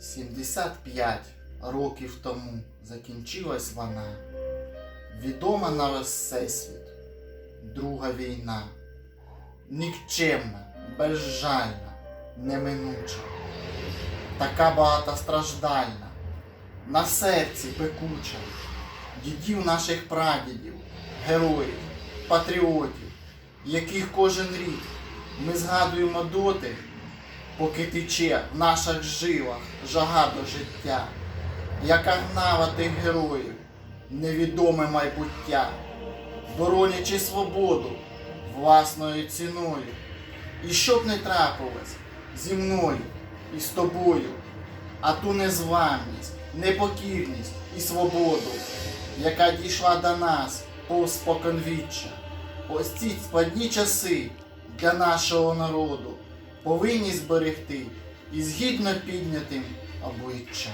75 років тому закінчилась вона. Відома на весь всесвіт. Друга війна. Нікчемна, безжальна, неминуча. Така багатостраждальна, на серці пекуча. Дідів наших прадідів, героїв, патріотів, яких кожен рік ми згадуємо доти, поки тече в наших жилах жага до життя, яка гнава тих героїв, невідоме майбуття, боронячи свободу власною ціною. І що б не трапилось зі мною і з тобою, а ту незламність, непокірність і свободу, яка дійшла до нас повз споконвіччя. Ось ці складні часи для нашого народу повинні зберегти і згідно піднятим обличчям.